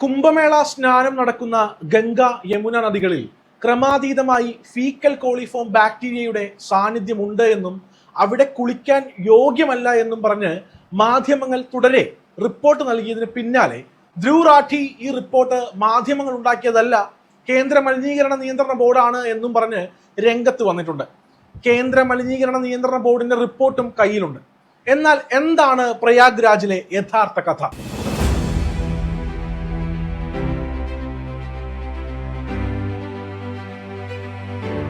കുംഭമേള സ്നാനം നടക്കുന്ന ഗംഗ യമുന നദികളിൽ ക്രമാതീതമായി ഫീക്കൽ കോളിഫോം ബാക്ടീരിയയുടെ സാന്നിധ്യമുണ്ട് എന്നും അവിടെ കുളിക്കാൻ യോഗ്യമല്ല എന്നും പറഞ്ഞ് മാധ്യമങ്ങൾ തുടരെ റിപ്പോർട്ട് നൽകിയതിന് പിന്നാലെ ധ്രുവ് റാഠി ഈ റിപ്പോർട്ട് മാധ്യമങ്ങൾ ഉണ്ടാക്കിയതല്ല കേന്ദ്ര മലിനീകരണ നിയന്ത്രണ ബോർഡാണ് എന്നും പറഞ്ഞ് രംഗത്ത് വന്നിട്ടുണ്ട്. കേന്ദ്ര മലിനീകരണ നിയന്ത്രണ ബോർഡിന്റെ റിപ്പോർട്ടും കയ്യിലുണ്ട്. എന്നാൽ എന്താണ് പ്രയാഗ്രാജിലെ യഥാർത്ഥ കഥ?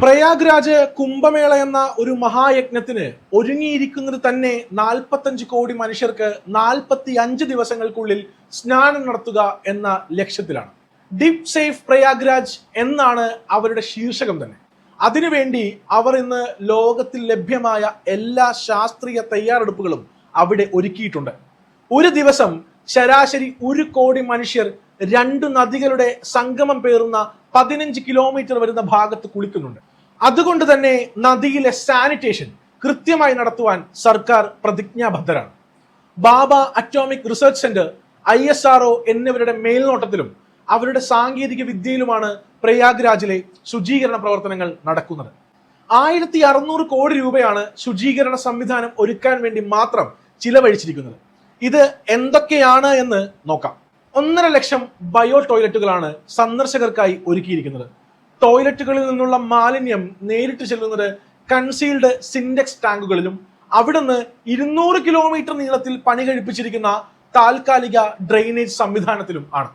പ്രയാഗ്രാജ് കുംഭമേള എന്ന ഒരു മഹായജ്ഞത്തിന് ഒരുങ്ങിയിരിക്കുന്നത് തന്നെ നാൽപ്പത്തഞ്ച് കോടി മനുഷ്യർക്ക് നാൽപ്പത്തി അഞ്ച് ദിവസങ്ങൾക്കുള്ളിൽ സ്നാനം നടത്തുക എന്ന ലക്ഷ്യത്തിലാണ്. ഡിപ് സേഫ് പ്രയാഗ്രാജ് എന്നാണ് അവരുടെ ശീർഷകം തന്നെ. അതിനുവേണ്ടി അവർ ഇന്ന് ലോകത്തിൽ ലഭ്യമായ എല്ലാ ശാസ്ത്രീയ തയ്യാറെടുപ്പുകളും അവിടെ ഒരുക്കിയിട്ടുണ്ട്. ഒരു ദിവസം ശരാശരി ഒരു കോടി മനുഷ്യർ രണ്ട് നദികളുടെ സംഗമം പേറുന്ന പതിനഞ്ച് കിലോമീറ്റർ വരുന്ന ഭാഗത്ത് കുളിക്കുന്നുണ്ട്. അതുകൊണ്ട് തന്നെ നദിയിലെ സാനിറ്റേഷൻ കൃത്യമായി നടത്തുവാൻ സർക്കാർ പ്രതിജ്ഞാബദ്ധരാണ്. Bhabha atomic research centre I S R എന്നിവരുടെ മേൽനോട്ടത്തിലും അവരുടെ സാങ്കേതിക വിദ്യയിലുമാണ് പ്രയാഗ്രാജിലെ ശുചീകരണ പ്രവർത്തനങ്ങൾ നടക്കുന്നത്. ആയിരത്തി അറുന്നൂറ് കോടി രൂപയാണ് ശുചീകരണ സംവിധാനം ഒരുക്കാൻ വേണ്ടി മാത്രം ചിലവഴിച്ചിരിക്കുന്നത്. ഇത് എന്തൊക്കെയാണ് എന്ന് നോക്കാം. ഒന്നര ലക്ഷം ബയോ ടോയ്ലറ്റുകളാണ് സന്ദർശകർക്കായി ഒരുക്കിയിരിക്കുന്നത്. ടോയ്ലറ്റുകളിൽ നിന്നുള്ള മാലിന്യം നേരിട്ട് ചെല്ലുന്നത് കൺസീൽഡ് സിൻഡെക്സ് ടാങ്കുകളിലും അവിടുന്ന് ഇരുന്നൂറ് കിലോമീറ്റർ നീളത്തിൽ പണി കഴിപ്പിച്ചിരിക്കുന്ന താൽക്കാലിക ഡ്രെയിനേജ് സംവിധാനത്തിലും ആണ്.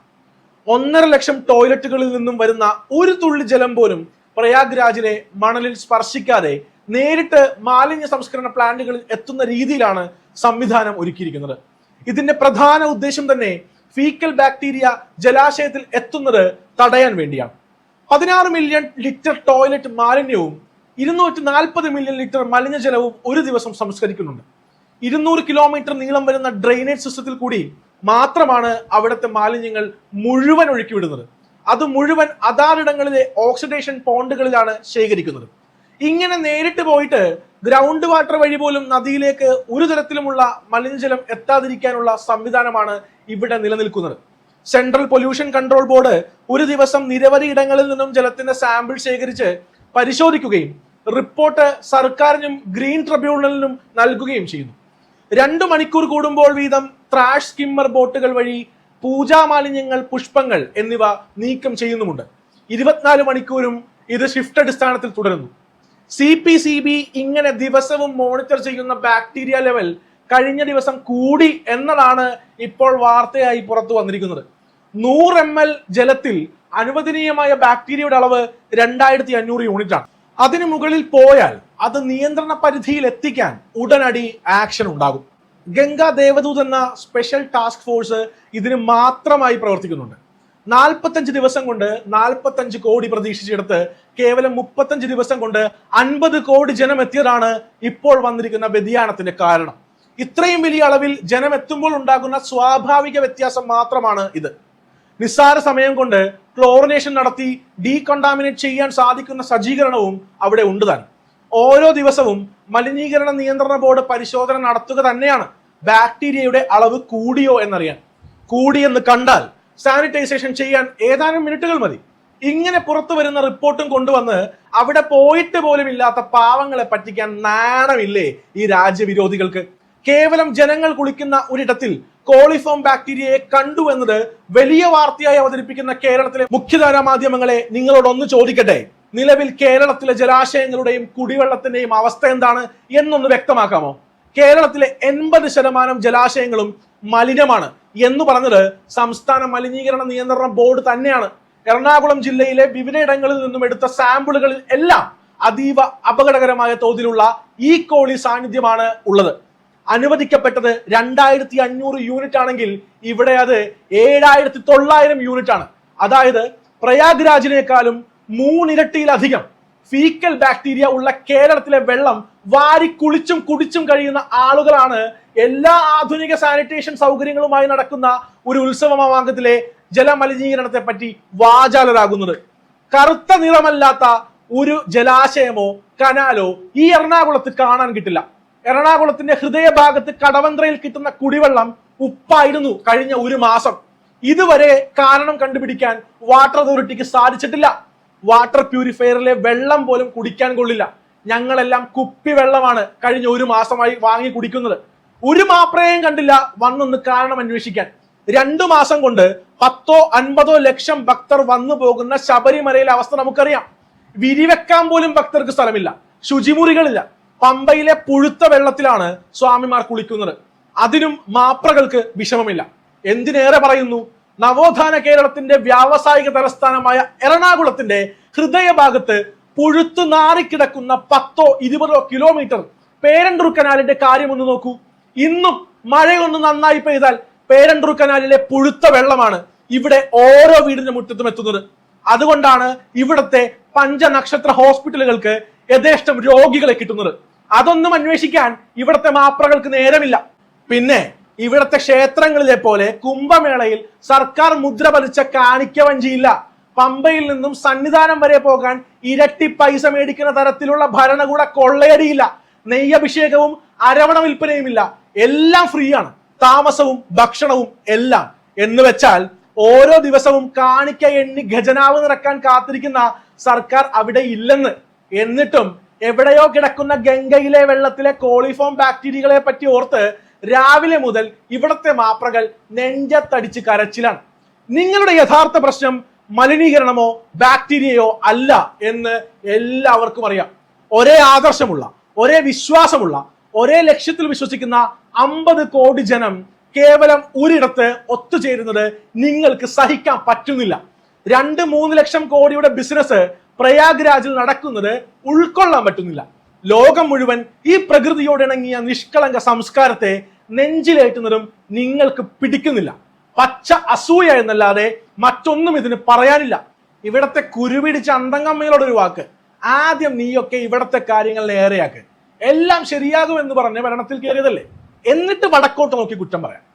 ഒന്നര ലക്ഷം ടോയ്ലറ്റുകളിൽ നിന്നും വരുന്ന ഒരു തുള്ളി ജലം പോലും പ്രയാഗ്രാജിലെ മണലിൽ സ്പർശിക്കാതെ നേരിട്ട് മാലിന്യ സംസ്കരണ പ്ലാന്റുകളിൽ എത്തുന്ന രീതിയിലാണ് സംവിധാനം ഒരുക്കിയിരിക്കുന്നത്. ഇതിന്റെ പ്രധാന ഉദ്ദേശം തന്നെ ഫീക്കൽ ബാക്ടീരിയ ജലാശയത്തിൽ എത്തുന്നത് തടയാൻ വേണ്ടിയാണ്. പതിനാറ് മില്യൺ ലിറ്റർ ടോയ്ലറ്റ് മാലിന്യവും ഇരുന്നൂറ്റി നാൽപ്പത് മില്യൺ ലിറ്റർ മലിനജലവും ഒരു ദിവസം സംസ്കരിക്കുന്നുണ്ട്. ഇരുന്നൂറ് കിലോമീറ്റർ നീളം വരുന്ന ഡ്രെയിനേജ് സിസ്റ്റത്തിൽ കൂടി മാത്രമാണ് അവിടുത്തെ മാലിന്യങ്ങൾ മുഴുവൻ ഒഴുക്കിവിടുന്നത്. അത് മുഴുവൻ അതാറിടങ്ങളിലെ ഓക്സിഡേഷൻ പോണ്ടുകളിലാണ് ശേഖരിക്കുന്നത്. ഇങ്ങനെ നേരിട്ട് പോയിട്ട് ഗ്രൗണ്ട് വാട്ടർ വഴി പോലും നദിയിലേക്ക് ഒരു തരത്തിലുമുള്ള മലിനജലം എത്താതിരിക്കാനുള്ള സംവിധാനമാണ് ഇവിടെ നിലനിൽക്കുന്നത്. സെൻട്രൽ പൊല്യൂഷൻ കൺട്രോൾ ബോർഡ് ഒരു ദിവസം നിരവധി ഇടങ്ങളിൽ നിന്നും ജലത്തിന്റെ സാമ്പിൾ ശേഖരിച്ച് പരിശോധിക്കുകയും റിപ്പോർട്ട് സർക്കാരിനും ഗ്രീൻ ട്രിബ്യൂണലിനും നൽകുകയും ചെയ്യുന്നു. രണ്ടു മണിക്കൂർ കൂടുമ്പോൾ വീതം ത്രാഷ് സ്കിമ്മർ ബോട്ടുകൾ വഴി പൂജാ മാലിന്യങ്ങൾ പുഷ്പങ്ങൾ എന്നിവ നീക്കം ചെയ്യുന്നുമുണ്ട്. ഇരുപത്തിനാല് മണിക്കൂറും ഇത് ഷിഫ്റ്റ് അടിസ്ഥാനത്തിൽ തുടരുന്നു. സി പി സി ബി ഇങ്ങനെ ദിവസവും മോണിറ്റർ ചെയ്യുന്ന ബാക്ടീരിയ ലെവൽ കഴിഞ്ഞ ദിവസം കൂടി എന്നതാണ് ഇപ്പോൾ വാർത്തയായി പുറത്തു വന്നിരിക്കുന്നത്. നൂറ് എം എൽ ജലത്തിൽ അനുവദനീയമായ ബാക്ടീരിയയുടെ അളവ് രണ്ടായിരത്തി അഞ്ഞൂറ് യൂണിറ്റ് ആണ്. അതിനു മുകളിൽ പോയാൽ അത് നിയന്ത്രണ പരിധിയിൽ എത്തിക്കാൻ ഉടനടി ആക്ഷൻ ഉണ്ടാകും. ഗംഗാ ദേവദൂത് എന്ന സ്പെഷ്യൽ ടാസ്ക് ഫോഴ്സ് ഇതിന് മാത്രമായി പ്രവർത്തിക്കുന്നുണ്ട്. നാൽപ്പത്തഞ്ച് ദിവസം കൊണ്ട് നാൽപ്പത്തഞ്ച് കോടി പ്രതീക്ഷിച്ചെടുത്ത് കേവലം മുപ്പത്തഞ്ച് ദിവസം കൊണ്ട് അൻപത് കോടി ജനം എത്തിയതാണ് ഇപ്പോൾ വന്നിരിക്കുന്ന വ്യതിയാനത്തിന്റെ കാരണം. ഇത്രയും വലിയ അളവിൽ ജനം എത്തുമ്പോൾ ഉണ്ടാകുന്ന സ്വാഭാവിക വ്യത്യാസം മാത്രമാണ് ഇത്. നിസ്സാര സമയം കൊണ്ട് ക്ലോറിനേഷൻ നടത്തി ഡീകണ്ടാമിനേറ്റ് ചെയ്യാൻ സാധിക്കുന്ന സജ്ജീകരണവും അവിടെ ഉണ്ട് താൻ ഓരോ ദിവസവും മലിനീകരണ നിയന്ത്രണ ബോർഡ് പരിശോധന നടത്തുക തന്നെയാണ് ബാക്ടീരിയയുടെ അളവ് കൂടിയോ എന്നറിയാൻ. കൂടിയെന്ന് കണ്ടാൽ സാനിറ്റൈസേഷൻ ചെയ്യാൻ ഏതാനും മിനിറ്റുകൾ മതി. ഇങ്ങനെ പുറത്തു വരുന്ന റിപ്പോർട്ടും കൊണ്ടുവന്ന് അവിടെ പോയിട്ട് പോലും ഇല്ലാത്ത പാവങ്ങളെ പറ്റിക്കാൻ നാണമില്ലേ ഈ രാജ്യവിരോധികൾക്ക്? കേവലം ജനങ്ങൾ കുളിക്കുന്ന ഒരിടത്തിൽ കോളിഫോം ബാക്ടീരിയയെ കണ്ടു എന്നത് വലിയ വാർത്തയായി അവതരിപ്പിക്കുന്ന കേരളത്തിലെ മുഖ്യധാരാ മാധ്യമങ്ങളെ നിങ്ങളോടൊന്ന് ചോദിക്കട്ടെ. നിലവിൽ കേരളത്തിലെ ജലാശയങ്ങളുടെയും കുടിവെള്ളത്തിന്റെയും അവസ്ഥ എന്താണ് എന്നൊന്ന് വ്യക്തമാക്കാമോ? കേരളത്തിലെ എൺപത് ശതമാനം ജലാശയങ്ങളും മലിനമാണ് എന്ന് പറഞ്ഞത് സംസ്ഥാന മലിനീകരണ നിയന്ത്രണ ബോർഡ് തന്നെയാണ്. എറണാകുളം ജില്ലയിലെ വിവിധയിടങ്ങളിൽ നിന്നും എടുത്ത സാമ്പിളുകളിൽ എല്ലാം അതീവ അപകടകരമായ തോതിലുള്ള ഈ കോളി സാന്നിധ്യമാണ് ഉള്ളത്. അനുവദിക്കപ്പെട്ടത് രണ്ടായിരത്തി അഞ്ഞൂറ് യൂണിറ്റ് ആണെങ്കിൽ ഇവിടെ അത് ഏഴായിരത്തി തൊള്ളായിരം യൂണിറ്റ് ആണ്. അതായത് പ്രയാഗ്രാജിനേക്കാളും മൂന്നിരട്ടിയിലധികം ഫീക്കൽ ബാക്ടീരിയ ഉള്ള കേരളത്തിലെ വെള്ളം വാരി കുളിച്ചും കുടിച്ചും കഴിയുന്ന ആളുകളാണ് എല്ലാ ആധുനിക സാനിറ്റേഷൻ സൗകര്യങ്ങളുമായി നടക്കുന്ന ഒരു ഉത്സവമാവാങ്കത്തിലെ ജലമലിനീകരണത്തെ പറ്റി വാചാലരാകുന്നത്. കറുത്ത നിറമല്ലാത്ത ഒരു ജലാശയമോ കനാലോ ഈ എറണാകുളത്ത് കാണാൻ കിട്ടില്ല. എറണാകുളത്തിന്റെ ഹൃദയഭാഗത്ത് കടവന്ത്രയിൽ കിട്ടുന്ന കുടിവെള്ളം ഉപ്പായിരുന്നു കഴിഞ്ഞ ഒരു മാസം. ഇതുവരെ കാരണം കണ്ടുപിടിക്കാൻ വാട്ടർ അതോറിറ്റിക്ക് സാധിച്ചിട്ടില്ല. വാട്ടർ പ്യൂരിഫയറിലെ വെള്ളം പോലും കുടിക്കാൻ കൊള്ളില്ല. ഞങ്ങളെല്ലാം കുപ്പി വെള്ളമാണ് കഴിഞ്ഞ ഒരു മാസമായി വാങ്ങി കുടിക്കുന്നത്. ഒരു മാപ്രയും കണ്ടില്ല വന്നൊന്ന് കാരണം അന്വേഷിക്കാൻ. രണ്ടു മാസം കൊണ്ട് പത്തോ അൻപതോ ലക്ഷം ഭക്തർ വന്നു പോകുന്ന ശബരിമലയിലെ അവസ്ഥ നമുക്കറിയാം. വിരിവെക്കാൻ പോലും ഭക്തർക്ക് സ്ഥലമില്ല. ശുചിമുറികളില്ല. പമ്പയിലെ പുഴുത്ത വെള്ളത്തിലാണ് സ്വാമിമാർ കുളിക്കുന്നത്. അതിനും മാപ്രകൾക്ക് വിഷമമില്ല. എന്തിനേറെ പറയുന്നു? നവോത്ഥാന കേരളത്തിന്റെ വ്യാവസായിക തലസ്ഥാനമായ എറണാകുളത്തിന്റെ ഹൃദയഭാഗത്ത് പുഴുത്തു നാറിക്കിടക്കുന്ന പത്തോ ഇരുപതോ കിലോമീറ്റർ പേരണ്ടൂർ കനാലിന്റെ കാര്യം ഒന്ന് നോക്കൂ. ഇന്നും മഴയൊന്ന് നന്നായി പെയ്താൽ പേരണ്ടൂർ കനാലിലെ പുഴുത്ത വെള്ളമാണ് ഇവിടെ ഓരോ വീടിന്റെ മുറ്റത്തും എത്തുന്നത്. അതുകൊണ്ടാണ് ഇവിടുത്തെ പഞ്ചനക്ഷത്ര ഹോസ്പിറ്റലുകൾക്ക് യഥേഷ്ടം രോഗികളെ കിട്ടുന്നത്. അതൊന്നും അന്വേഷിക്കാൻ ഇവിടത്തെ മാപ്രകൾക്ക് നേരമില്ല. പിന്നെ ഇവിടത്തെ ക്ഷേത്രങ്ങളിലെ പോലെ കുംഭമേളയിൽ സർക്കാർ മുദ്ര പതിച്ച കാണിക്ക വഞ്ചിയില്ല പമ്പയിൽ നിന്നും സന്നിധാനം വരെ പോകാൻ ഇരട്ടി പൈസ മേടിക്കുന്ന തരത്തിലുള്ള ഭരണകൂട കൊള്ളയടിയില്ല. നെയ്യഭിഷേകവും അരവണ വിൽപ്പനയുമില്ല. എല്ലാം ഫ്രീ ആണ് താമസവും ഭക്ഷണവും എല്ലാം. എന്ന് വെച്ചാൽ ഓരോ ദിവസവും കാണിക്ക എണ്ണി ഖജനാവ് നിറക്കാൻ കാത്തിരിക്കുന്ന സർക്കാർ അവിടെ ഇല്ലെന്ന്. എന്നിട്ടും എവിടെയോ കിടക്കുന്ന ഗംഗയിലെ വെള്ളത്തിലെ കോളിഫോം ബാക്ടീരിയകളെ പറ്റി ഓർത്ത് രാവിലെ മുതൽ ഇവിടത്തെ മാപ്രകൾ നെഞ്ചത്തടിച്ച് കരച്ചിലാണ്. നിങ്ങളുടെ യഥാർത്ഥ പ്രശ്നം മലിനീകരണമോ ബാക്ടീരിയയോ അല്ല എന്ന് എല്ലാവർക്കും അറിയാം. ഒരേ ആദർശമുള്ള ഒരേ വിശ്വാസമുള്ള ഒരേ ലക്ഷ്യത്തിൽ വിശ്വസിക്കുന്ന അമ്പത് കോടി ജനം കേവലം ഒരിടത്ത് ഒത്തുചേരുന്നത് നിങ്ങൾക്ക് സഹിക്കാൻ പറ്റുന്നില്ല. രണ്ട് മൂന്ന് ലക്ഷം കോടിയുടെ ബിസിനസ് പ്രയാഗ് രാജിൽ നടക്കുന്നത് ഉൾക്കൊള്ളാൻ പറ്റുന്നില്ല. ലോകം മുഴുവൻ ഈ പ്രകൃതിയോട് ഇണങ്ങിയ നിഷ്കളങ്ക സംസ്കാരത്തെ നെഞ്ചിലേറ്റുന്നതും നിങ്ങൾക്ക് പിടിക്കുന്നില്ല. പച്ച അസൂയ എന്നല്ലാതെ മറ്റൊന്നും ഇതിന് പറയാനില്ല. ഇവിടത്തെ കുരുപിടിച്ച അന്തങ്ങമ്മയോട് ഒരു വാക്ക്. ആദ്യം നീയൊക്കെ ഇവിടത്തെ കാര്യങ്ങൾ ഏറെയാക്ക്. എല്ലാം ശരിയാകും എന്ന് പറഞ്ഞ് ഭരണത്തിൽ കയറിയതല്ലേ? എന്നിട്ട് വടക്കോട്ട് നോക്കി കുറ്റം പറയാം.